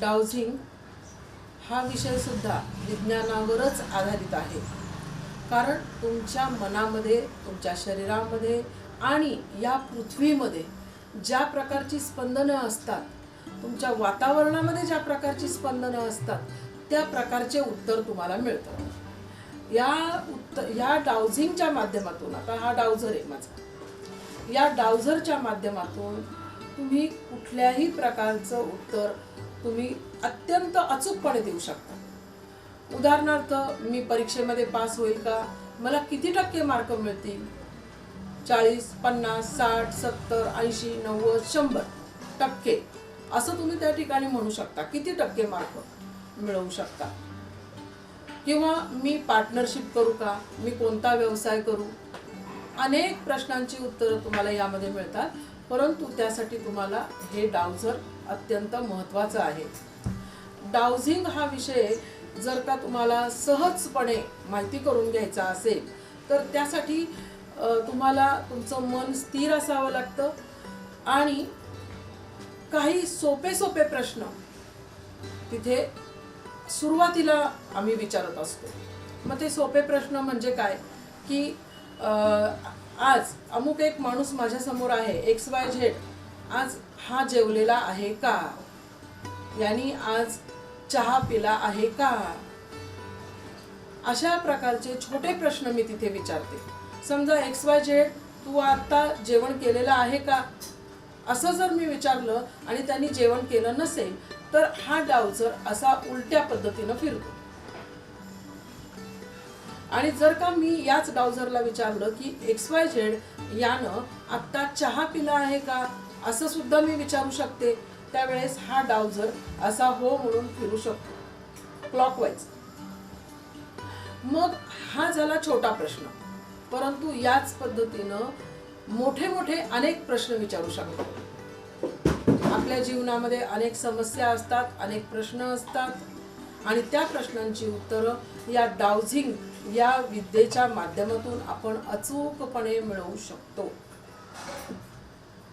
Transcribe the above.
डाउझिंग हा विषयसुद्धा विज्ञानावरच आधारित आहे. कारण तुमच्या मनामध्ये तुमच्या शरीरामध्ये आणि या पृथ्वीमध्ये ज्या प्रकारची स्पंदनं असतात तुमच्या वातावरणामध्ये ज्या प्रकारची स्पंदनं असतात त्या प्रकारचे उत्तर तुम्हाला मिळतं. या उत्तर या डाउझिंगच्या माध्यमातून आता हा डाउझर आहे माझा. या डाउझरच्या माध्यमातून तुम्ही कुठल्याही प्रकारचं उत्तर तुम्ही अत्यंत अचूकपणे देऊ शकता. उदाहरणार्थ मी परीक्षेमध्ये पास होईल का? मला किती टक्के मार्क मिळतील? चाळीस पन्नास साठ सत्तर ऐंशी नव्वद शंभर टक्के. असं तुम्ही त्या ठिकाणी म्हणू शकता. किती टक्के मार्क मिळवू शकता? किंवा मी पार्टनरशिप करू का? मी कोणता व्यवसाय करू? अनेक प्रश्नांची उत्तरं तुम्हाला यामध्ये मिळतात परंतु त्यासाठी तुम्हाला हे डाउझर अत्यंत महत्त्वाचं आहे. डाउझिंग हा विषय जर का तुम्हाला सहजपणे माहिती करून घ्यायचा असेल तर त्यासाठी तुम्हाला तुमचं मन स्थिर असावं लागतं आणि काही सोपे सोपे प्रश्न तिथे सुरुवातीला आम्ही विचारत असतो. मग ते सोपे प्रश्न म्हणजे काय? की आज अमुक एक माणूस माझ्यासमोर आहे एक्स वाय झेड आज हा जेवलेला आहे का? यांनी आज चहा पिला आहे का? अशा प्रकारचे छोटे प्रश्न मी तिथे विचारते. समजा एक्स वाय झेड तू आता जेवण केलेलं आहे का? असं जर मी विचारलं आणि त्यांनी जेवण केलं नसेल तर हा डावचर असा उलट्या पद्धतीनं फिरतो. आणि जर का मी याच डाउझरला विचारलं की एक्स वाय झेड यानं आत्ता चहा पिला आहे का? असं सुद्धा मी विचारू शकते. त्यावेळेस हा डाउझर असा हो म्हणून फिरू शकतो. क्लॉकवाईज मग हा झाला छोटा प्रश्न. परंतु याच पद्धतीनं मोठे मोठे अनेक प्रश्न विचारू शकतो. आपल्या जीवनामध्ये अनेक समस्या असतात अनेक प्रश्न असतात. आणि त्या प्रश्नांची उत्तरं या डाउझिंग या विद्येच्या माध्यमातून आपण अचूकपणे मिळवू शकतो.